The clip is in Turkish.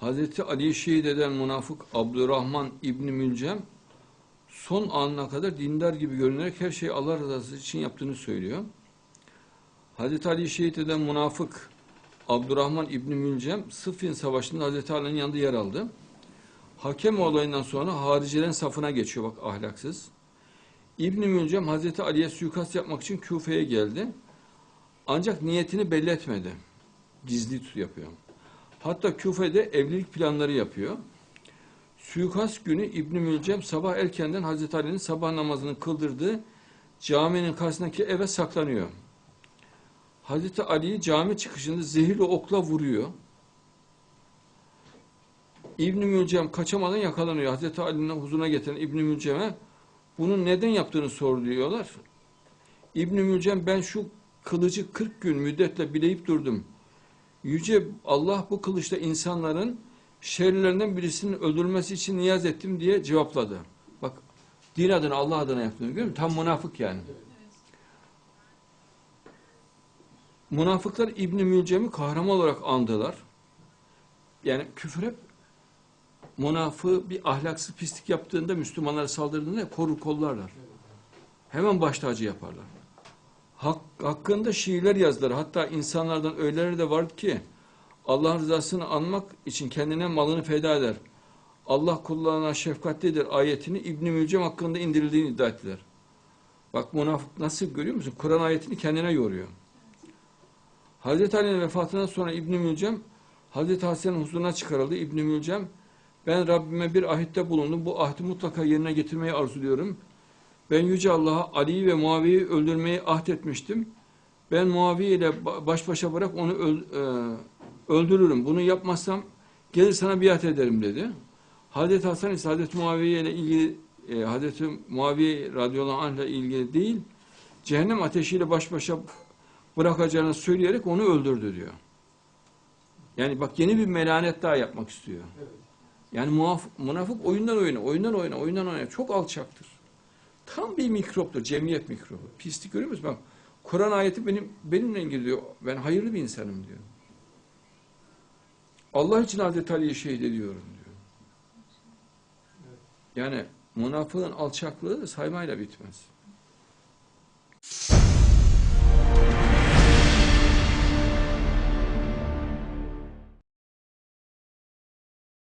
Hazreti Ali'yi şehit eden münafık Abdurrahman İbni Mülcem son anına kadar dindar gibi görünerek her şeyi Allah rızası için yaptığını söylüyor. Hazreti Ali'yi şehit eden münafık Abdurrahman İbni Mülcem Sıffin Savaşı'nda Hazreti Ali'nin yanında yer aldı. Hakem olayından sonra haricilerin safına geçiyor bak ahlaksız. İbni Mülcem Hazreti Ali'ye suikast yapmak için Küfe'ye geldi. Ancak niyetini belli etmedi. Gizli yapıyor. Hatta Küfe'de evlilik planları yapıyor. Suikast günü İbn Mülcem sabah erkenden Hazreti Ali'nin sabah namazını kıldırdığı caminin karşısındaki eve saklanıyor. Hazreti Ali'yi cami çıkışında zehirli okla vuruyor. İbn Mülcem kaçamadan yakalanıyor. Hazreti Ali'nin huzuruna getiren İbn Mülcem'e bunun neden yaptığını soruyorlar. İbn Mülcem ben şu kılıcı 40 gün müddetle bileyip durdum. Yüce Allah bu kılıçla insanların şerlerinden birisinin öldürülmesi için niyaz ettim diye cevapladı. Bak din adına Allah adına yaptığını görüyor musun? Tam münafık yani. Münafıklar İbn Mülcem'i kahraman olarak andılar. Yani küfür hep münafığı bir ahlaksız pislik yaptığında Müslümanlara saldırdığında korur kollarlar. Hemen baş tacı yaparlar. Hak, hakkında şiirler yazdılar. Hatta insanlardan öyleleri de vardı ki Allah rızasını anmak için kendine malını feda eder. Allah kullarına şefkatlidir ayetini İbn Mülcem hakkında indirildiğini iddia ettiler. Bak münafık nasıl görüyor musun? Kur'an ayetini kendine yoruyor. Hazreti Ali'nin vefatından sonra İbn Mülcem Hazreti Hasan'ın huzuruna çıkarıldı. İbn Mülcem ben Rabbime bir ahitte bulundum. Bu ahdi mutlaka yerine getirmeyi arzuluyorum. Ben Yüce Allah'a Ali'yi ve Muaviye'yi öldürmeyi etmiştim. Ben Muaviye ile ba- baş başa bırak onu e, öldürürüm. Bunu yapmazsam gelir sana biat ederim dedi. Hazreti Hasan ise Hazreti Muaviye ile ilgili e, Hazreti Muaviye radıyallahu anh ile ilgili değil cehennem ateşiyle baş başa bırakacağını söyleyerek onu öldürdü diyor. Yani bak yeni bir melanet daha yapmak istiyor. Yani muaf, münafık oyundan oyuna, oyundan oyuna, oyundan oyuna çok alçaktır. Tam bir mikroptur, cemiyet mikrobu. Pislik görüyor musun? Bak, Kur'an ayeti benim benimle ilgili diyor. Ben hayırlı bir insanım diyor. Allah için Hazreti Ali'yi şehit ediyorum diyor. Yani münafığın alçaklığı saymayla bitmez.